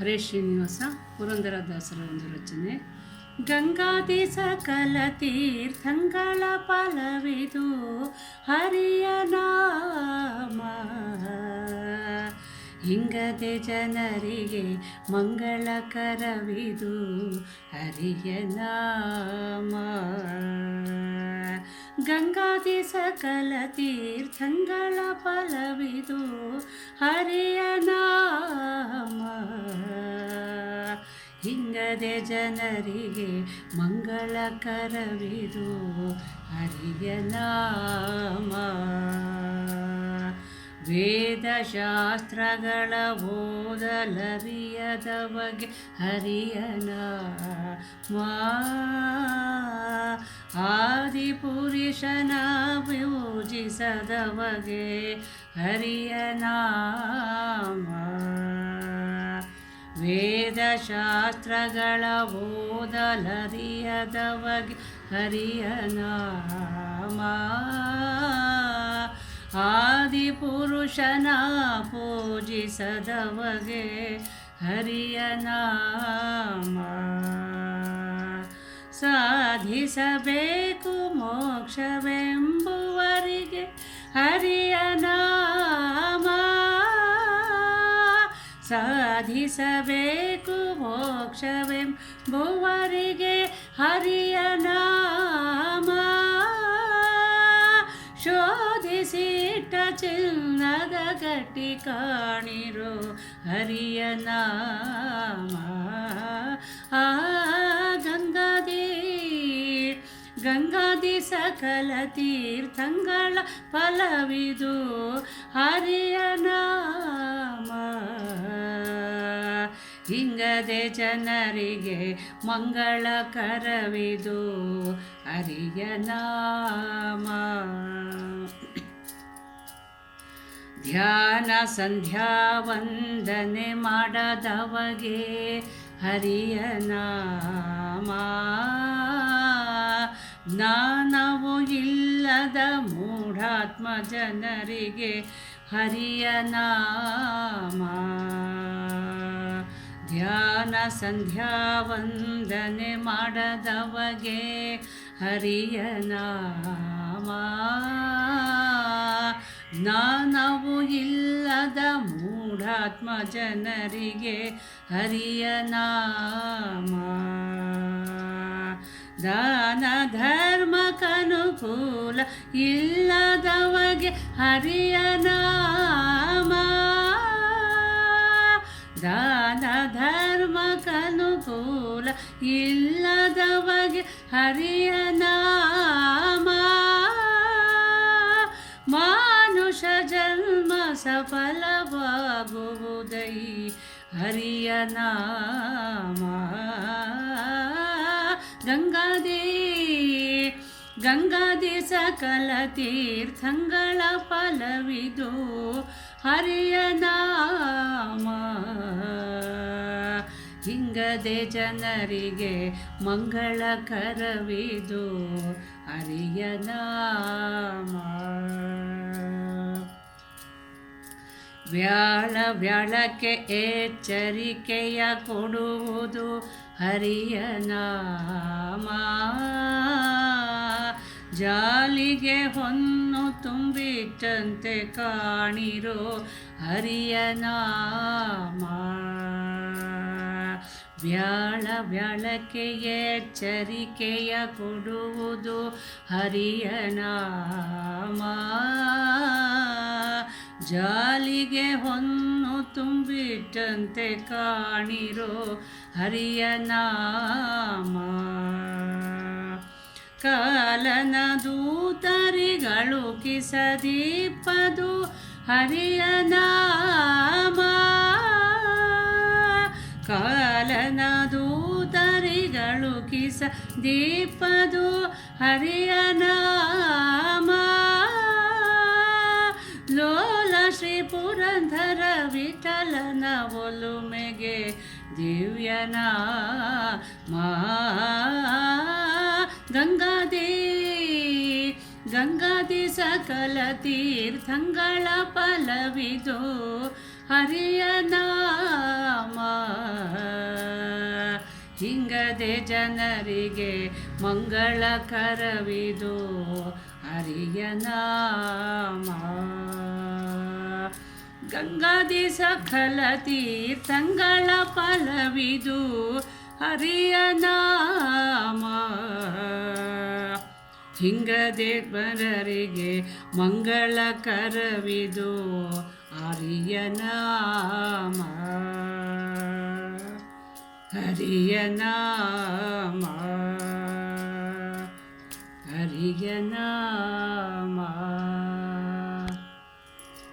ಹರೇ ಶ್ರೀನಿವಾಸ ಪುರಂದರದಾಸರ ಒಂದು ರಚನೆ. ಗಂಗಾದಿ ಸಕಲ ತೀರ್ಥಂಗಳ ಫಲವಿದು ಹರಿಯ ನಾಮ. ಹಿಂಗದೆ ಜನರಿಗೆ ಮಂಗಳಕರವಿದು ಹರಿಯ ನಾಮ. ಗಂಗಾದಿ ಸಕಲ ತೀರ್ಥಂಗಳ ಫಲವಿದು ಹರಿಯ ನಾಮ. ಹಿಂಗದೆ ಜನರಿಗೆ ಮಂಗಳಕರವಿದು ಹರಿಯ ನಾಮ. ವೇದಶಾಸ್ತ್ರಗಳ ಓದಲರಿಯದ ಬಗೆ ಹರಿಯನ ಆದಿಪುರುಷನ ಪೂಜಿಸದ ಬಗೆ ಹರಿಯ ನಾಮ. ವೇದಶಾಸ್ತ್ರಗಳ ಓದಲರಿಯದವಗೆ ಹರಿಯ ನಾಮ ಆದಿಪುರುಷನ ಪೂಜಿಸದವಗೆ ಹರಿಯನ ಹರಿಯ ನಾಮ ಸಾಧಿಸಬೇಕು ಮೋಕ್ಷವೆಂಬುವರಿಗೆ ಹರಿಯ ಸಾಧಿಸಬೇಕು ಮೋಕ್ಷವೆಂಬುವರಿಗೆ ಹರಿಯ ನಾಮ. ಶೋಧಿಸಿಟ್ಟ ಚಿನ್ನದ ಗಟ್ಟಿ ಕಾಣಿರೋ ಹರಿಯ ನಾಮ. ಆ ಗಂಗಾದಿ ಗಂಗಾದಿ ಸಕಲ ತೀರ್ಥಂಗಳ ಫಲವಿದು ಹರಿಯ ಹಿಂಗದೆ ಜನರಿಗೆ ಮಂಗಳಕರವಿದು ಅರಿಯ ನಾಮ. ಧ್ಯಾನ ಸಂಧ್ಯಾ ವಂದನೆ ಮಾಡದವಗೆ ಹರಿಯ ನಾಮ. ಜ್ಞಾನವು ಇಲ್ಲದ ಮೂಢಾತ್ಮ ಜನರಿಗೆ ಹರಿಯ ನಾಮ. ಧ್ಯಾನ ಸಂಧ್ಯಾ ವಂದನೆ ಮಾಡದವಗೆ ಹರಿಯ ನಾಮ. ಜ್ಞಾನವು ಇಲ್ಲದ ಮೂಢಾತ್ಮ ಜನರಿಗೆ ಹರಿಯ ನಾಮ. ದಾನ ಧರ್ಮಕ್ಕನುಕೂಲ ಇಲ್ಲದವಗೆ ಹರಿಯ ನಾಮ ದಾನ ಧರ್ಮಕ್ಕನುಕೂಲ ಇಲ್ಲದವಗೆ ಹರಿಯ ನಾಮ. ಮಾನುಷ ಜನ್ಮ ಸಫಲವಾಗುವುದೈ ಹರಿಯ ನಾಮ. ಗಂಗಾದಿ ಗಂಗಾದಿ ಸಕಲ ತೀರ್ಥಂಗಳ ಫಲವಿದು ಹರಿಯ ನಾಮ. ಹಿಂಗದೆ ಜನರಿಗೆ ಮಂಗಳ ಕರವಿದು ಹರಿಯ ನಾಮ. ವ್ಯಾಳ ವ್ಯಾಳಕ್ಕೆ ಎಚ್ಚರಿಕೆಯ ಕೊಡುವುದು ಹರಿಯ ನಾಮ. ಜಾಲಿಗೆ ಹೊನ್ನು ತುಂಬಿಟ್ಟಂತೆ ಕಾಣಿರೋ ಹರಿಯ ನಾಮ. ವ್ಯಾಳ ವ್ಯಾಳಕ್ಕೆ ಎಚ್ಚರಿಕೆಯ ಕೊಡುವುದು ಹರಿಯ ನಾಮ. ಜಾಲಿಗೆ ಹೊನ್ನು ತುಂಬಿಟ್ಟಂತೆ ಕಾಣಿರೋ ಹರಿಯ ನಾಮ. ಕಾಲನ ದೂತರಿಗಳು ಕಿಸದೀಪದು ಹರಿಯ ನಾಮ. ಕಾಲನ ದೂತರಿಗಳು ಕಿಸ ದೀಪದು ಹರಿಯ ಒಲುಮೆಗೆ ದಿವ್ಯನ ಗಂಗಾದೇ ಗಂಗಾದಿ ಸಕಲ ತೀರ್ಥಂಗಳ ಫಲವಿದು ಹರಿಯನ ಹಿಂಗದೆ ಜನರಿಗೆ ಮಂಗಳ ಕರವಿದು ಹರಿಯ ನಾಮ. ಗಂಗಾದಿ ಸಕಲ ತೀರ್ಥಂಗಳ ಫಲವಿದು ಹರಿಯ ನಾಮ. ಹಿಂಗದೇವರರಿಗೆ ಮಂಗಳ ಕರವಿದು ಹರಿಯ ನಾಮ. ಹರಿಯ ನಾಮ. ಹರಿಯ ನಾಮ.